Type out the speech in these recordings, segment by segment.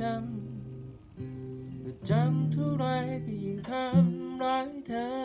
จำแต่จำเท่าไรก็ยิ่งทำร้ายเธอ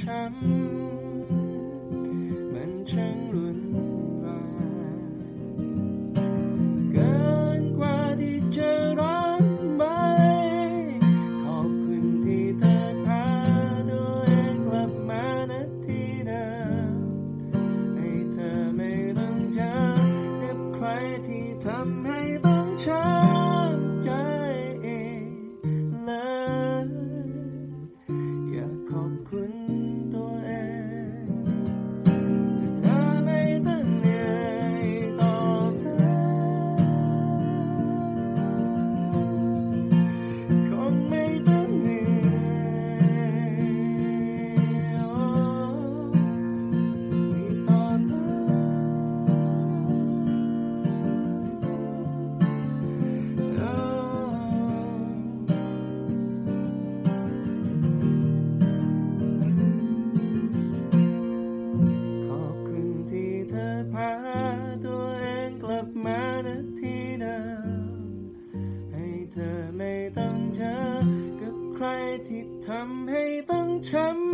ช้ำมันช่างรุนแรงเกินกว่าที่จะรักไหมขอบคุณที่เธอพาตัวเองกลับมาณที่เดิมให้เธอไม่ต้องเจอกับใครที่ทำให้ เธอไม่ต้องเธอกับใครที่ทำให้ต้องช้ำ